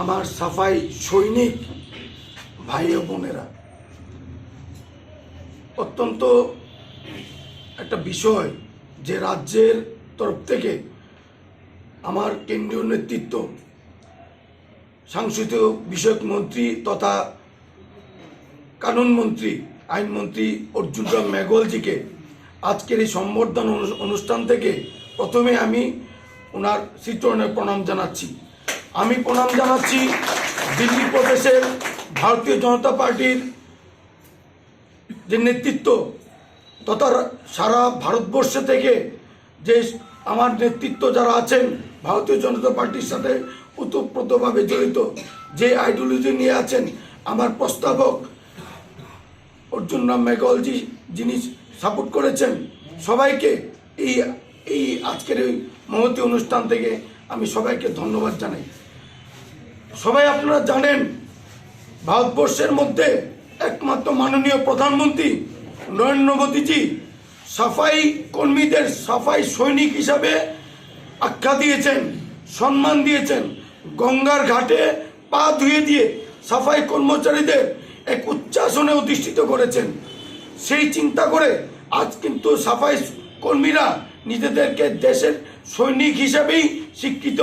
আমার সাফাই সৈনিক ভাই ও বোনেরা। অত্যন্ত একটা বিষয় যে রাজ্যের তরফ থেকে আমার কেন্দ্রীয় নেতৃত্ব সাংস্কৃতিক বিষয়ক মন্ত্রী তথা কানুনমন্ত্রী আইনমন্ত্রী অর্জুন রাম মেঘওয়ালজিকে আজকের এই সম্বর্ধন অনু- অনুষ্ঠান থেকে প্রথমে আমি ওনার শ্রীচরণে প্রণাম জানাচ্ছি। আমি প্রণাম জানাচ্ছি দিল্লি প্রদেশের ভারতীয় জনতা পার্টির যে নেতৃত্ব তথা সারা ভারতবর্ষ থেকে যে আমার নেতৃত্ব যারা আছেন, ভারতীয় জনতা পার্টির সাথে ওতপ্রোতভাবে জড়িত, যে আইডিওলজি নিয়ে আছেন, আমার প্রস্তাবক অর্জুন রাম মেঘওয়ালজি যিনি সাপোর্ট করেছেন, সবাইকে এই এই আজকের এই মহতী অনুষ্ঠান থেকে আমি সবাইকে ধন্যবাদ জানাই। সবাই আপনারা জানেন, ভারতবর্ষের মধ্যে একমাত্র মাননীয় প্রধানমন্ত্রী নরেন্দ্র মোদীজি সাফাই কর্মীদের সাফাই সৈনিক হিসাবে আখ্যা দিয়েছেন, সম্মান দিয়েছেন। গঙ্গার ঘাটে পা ধুয়ে দিয়ে সাফাই কর্মচারীদের এক উচ্চাসনে অধিষ্ঠিত করেছেন। সেই চিন্তা করে আজ কিন্তু সাফাই কর্মীরা নিজেদেরকে দেশের সৈনিক হিসাবেই স্বীকৃত।